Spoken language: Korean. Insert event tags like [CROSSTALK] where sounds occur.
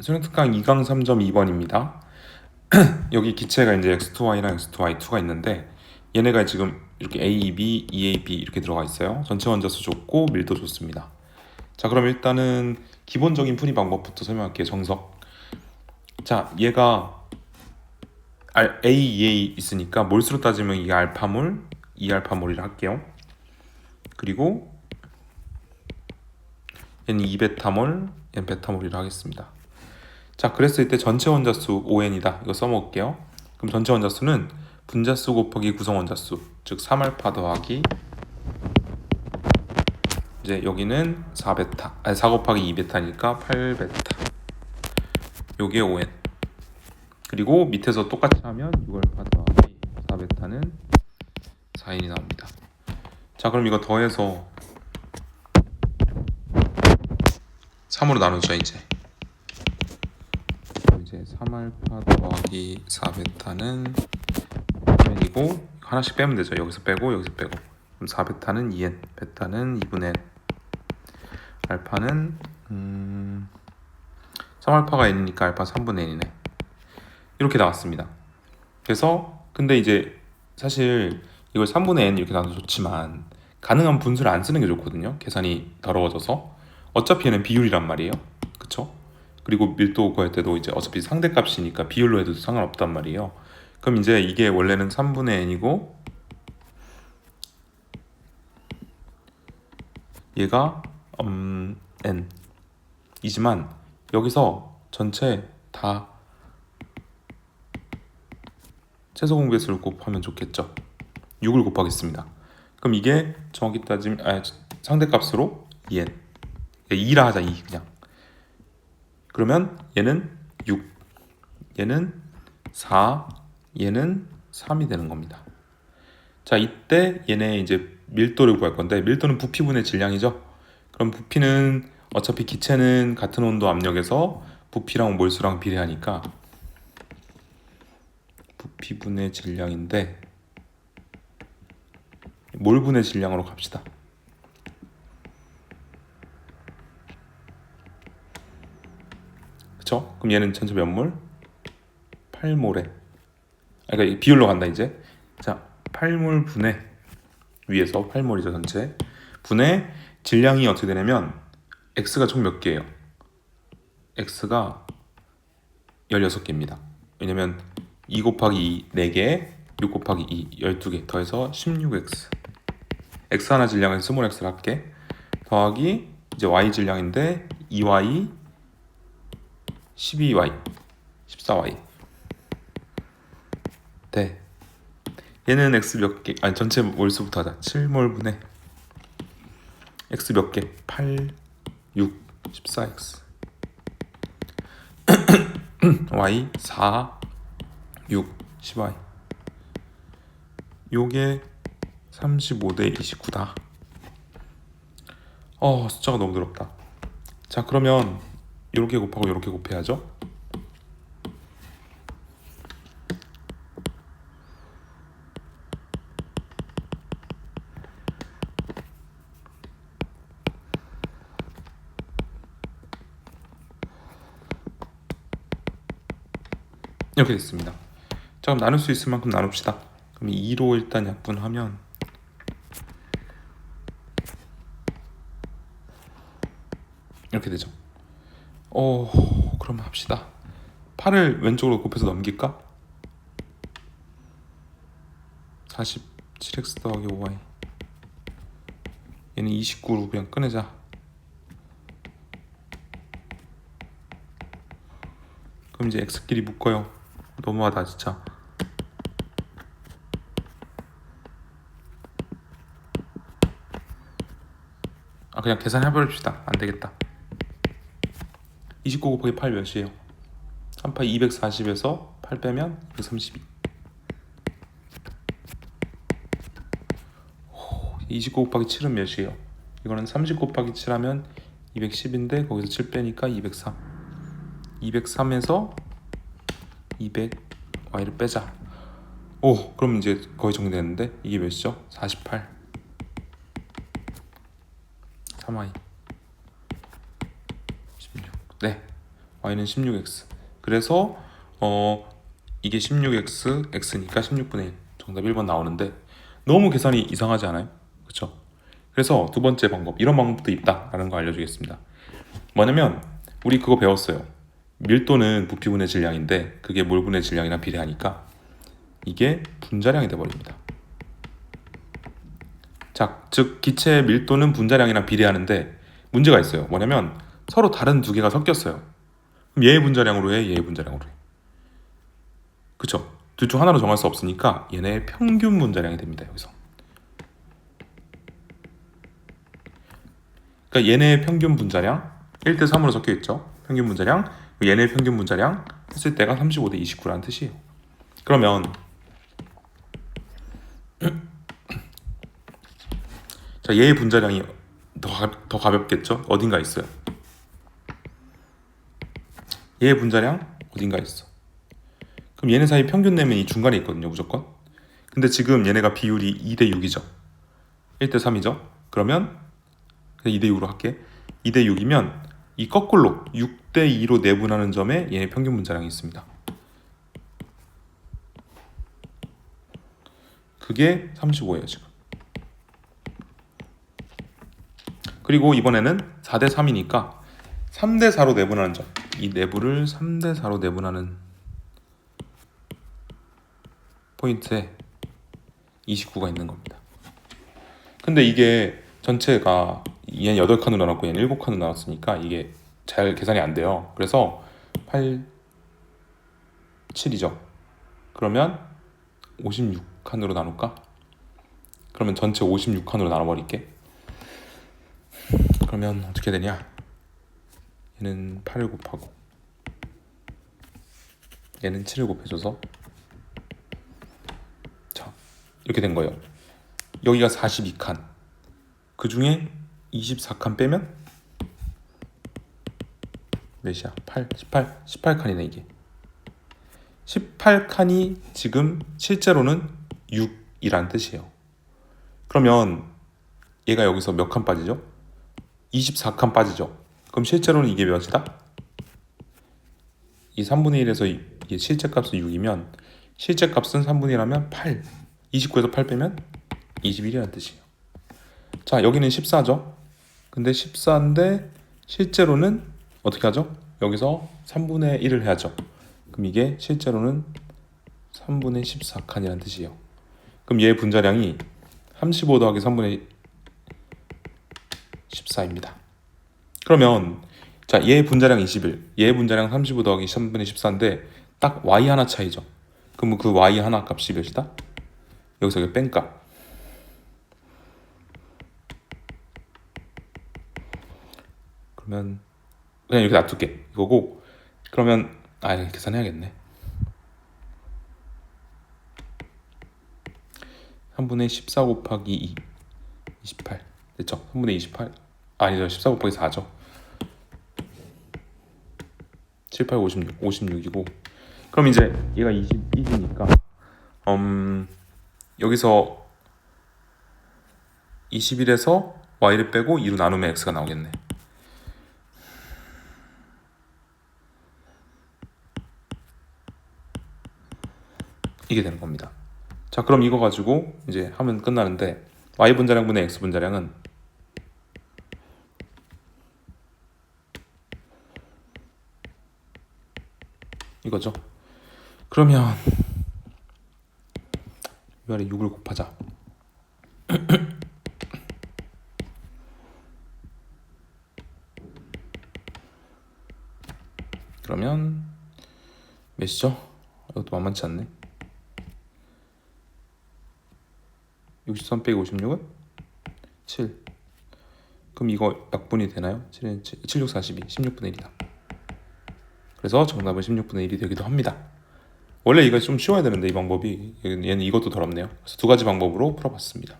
수능 특강 2강 3.2번입니다. 여기 기체가 이제 x2y랑 x2y2가 있는데 얘네가 지금 이렇게 a, b, e, a, b 이렇게 들어가 있어요. 전체 원자수 좋고 밀도 좋습니다. 자, 그럼 일단은 기본적인 풀이 방법부터 설명할게요. 정석. 자, 얘가 알- a, e, 있으니까 몰수로 따지면 이게 알파몰, 2알파몰이라 할게요. 그리고 얘는 2베타몰, 얘는 베타몰이라 하겠습니다. 자, 그랬을 때 전체 원자수 5n이다. 이거 써먹을게요. 그럼 전체 원자수는 분자수 곱하기 구성 원자수, 즉 3알파 더하기 이제 여기는 4베타, 아니 4 곱하기 2베타니까 8베타. 요게 5n. 그리고 밑에서 똑같이 하면 6알파 더하기 4베타는 4n이 나옵니다. 자, 그럼 이거 더해서 3으로 나누자 이제. 이제 3알파 더하기 4베타는 2n이고 하나씩 빼면 되죠. 여기서 빼고 여기서 빼고. 그럼 4베타는 2n, 베타는 2분의 n. 알파는 음 3알파가 n이니까 알파 3분의 n이네. 이렇게 나왔습니다. 그래서 근데 이제 사실 이걸 3분의 n 이렇게 나눠도 좋지만 가능한 분수를 안 쓰는 게 좋거든요. 계산이 더러워져서 어차피 얘는 비율이란 말이에요. 그쵸? 그리고 밀도 구할 때도 이제 어차피 상대값이니까 비율로 해도 상관없단 말이에요. 그럼 이제 이게 원래는 3분의 n이고 얘가 음, n 이지만 여기서 전체 다 최소 공배수를 곱하면 좋겠죠. 6을 곱하겠습니다. 그럼 이게 정확히 따지면 아, 상대값으로 2n 2라 하자 2 그냥 그러면 얘는 6 얘는 4 얘는 3이 되는 겁니다. 자 이때 얘네 이제 밀도를 구할 건데 밀도는 부피분의 질량이죠. 그럼 부피는 어차피 기체는 같은 온도 압력에서 부피랑 몰수랑 비례하니까 부피분의 질량인데 몰분의 질량으로 갑시다. 그쵸? 그럼 얘는 전체 몇 몰? 8몰에. 아, 그러니까 이 비율로 간다 이제. 자, 8몰 분의 위에서 8몰이죠 전체. 분의 질량이 어떻게 되냐면 x가 총 몇 개예요? x가 16개입니다. 왜냐면 2 곱하기 2 4개, 6 곱하기 2 12개 더해서 16x. x 하나 질량은 스몰 x를 할게. 더하기 이제 y 질량인데 2y 12y 14y 네. 얘는 x 몇 개 아니 전체 몰수부터 하자. 7몰분의 x 몇 개? 8 6 14x y 4 6 10y 요게 35대 29다. 어 숫자가 너무 더럽다. 자 그러면 이렇게 곱하고 이렇게 곱해야죠. 이렇게 됐습니다. 자 그럼 나눌 수 있을 만큼 나눕시다. 그럼 2로 일단 약분하면 이렇게 되죠. 어, 그럼 합시다. 8을 왼쪽으로 곱해서 넘길까? 47x 더하기 5y 얘는 29로 그냥 꺼내자. 그럼 이제 x끼리 묶어요. 너무하다 진짜. 아 그냥 계산해버립시다. 안되겠다 29 곱하기 8 몇이에요? 3파 240에서 8 빼면 132 29 곱하기 7은 몇이에요? 이거는 30 곱하기 7 하면 210인데 거기서 7 빼니까 203 203에서 200 y를 빼자 오 그럼 이제 거의 정리됐는데 이게 몇이죠? 48 3y 16 네 y는 16x. 그래서 어 이게 16x x니까 16분의 1 정답 1번 나오는데 너무 계산이 이상하지 않아요? 그렇죠? 그래서 두 번째 방법 이런 방법도 있다라는 거 알려주겠습니다. 뭐냐면 우리 그거 배웠어요. 밀도는 부피분의 질량인데 그게 몰분의 질량이랑 비례하니까 이게 분자량이 돼버립니다. 자, 즉 기체의 밀도는 분자량이랑 비례하는데 문제가 있어요. 뭐냐면 서로 다른 두 개가 섞였어요. 그럼 얘의 분자량으로 해, 얘의 분자량으로 해. 그쵸? 둘 중 하나로 정할 수 없으니까 얘네 평균 분자량이 됩니다. 여기서. 그러니까 얘네의 평균 분자량 1대 3으로 섞여 있죠. 평균 분자량. 얘네 평균 분자량 했을 때가 35대 29라는 뜻이에요. 그러면 [CLEARS THROAT] 자 얘의 분자량이 더, 가, 더 가볍겠죠? 어딘가 있어요. 얘의 분자량 어딘가 있어. 그럼 얘네 사이 평균 내면 이 중간에 있거든요, 무조건. 근데 지금 얘네가 비율이 2대 6이죠. 1대 3이죠. 그러면 2대 6으로 할게. 2대 6이면 이 거꾸로 6대 2로 내분하는 점에 얘네 평균 분자량이 있습니다. 그게 35예요, 지금. 그리고 이번에는 4대 3이니까 3대 4로 내분하는 점. 이 내부를 3대 4로 내분하는 포인트에 29가 있는 겁니다. 근데 이게 전체가 얘는 8칸으로 나눴고 얘는 7칸으로 나눴으니까 이게 잘 계산이 안 돼요. 그래서 8, 7이죠. 그러면 56칸으로 나눌까? 그러면 전체 56칸으로 나눠버릴게. 그러면 어떻게 되냐? 얘는 8을 곱하고 얘는 7을 곱해줘서 자 이렇게 된 거예요. 여기가 42칸 그 중에 24칸 빼면 몇이야? 8, 18, 18칸이네 이게 18칸이 지금 실제로는 6이란 뜻이에요. 그러면 얘가 여기서 몇 칸 빠지죠? 24칸 빠지죠. 그럼 실제로는 이게 몇이다? 이 3분의 1에서 이게 실제 값은 6이면 실제 값은 3분의 1하면 8. 29에서 8 빼면 21이라는 뜻이에요. 자, 여기는 14죠. 근데 14인데 실제로는 어떻게 하죠? 여기서 3분의 1을 해야죠. 그럼 이게 실제로는 3분의 14칸이라는 뜻이에요. 그럼 얘 분자량이 35 더하기 3분의 14입니다. 그러면 자, 얘 분자량 21, 얘 분자량 35 더하기 3분의 14인데 딱 y 하나 차이죠. 그럼 그 y 하나 값이 몇이다? 여기서 이게 뺀값. 그러면 그냥 이렇게 놔둘게. 이거고 그러면 아 계산해야겠네. 3분의 14 곱하기 2 28 됐죠? 3분의 28 아니죠 14 곱하기 4죠 7, 8, 56 56이고. 그럼 이제 얘가 21이니까. 음 여기서 21에서 y를 빼고 2로 나누면 x가 나오겠네. 이게 되는 겁니다. 자 그럼 이거 가지고 이제 하면 끝나는데 y 분자량분의 x 분자량은 이거죠. 그러면 이 아래 6을 곱하자. [CLEARS THROAT] 그러면 몇이죠? 이것도 만만치 않네. 63 빼기 56은 7. 그럼 이거 약분이 되나요? 7은 7, 7 6 42, 16분의 1이다. 그래서 정답은 16분의 1이 되기도 합니다. 원래 이거 좀 쉬워야 되는데 이 방법이 얘는 이것도 더럽네요. 그래서 두 가지 방법으로 풀어봤습니다.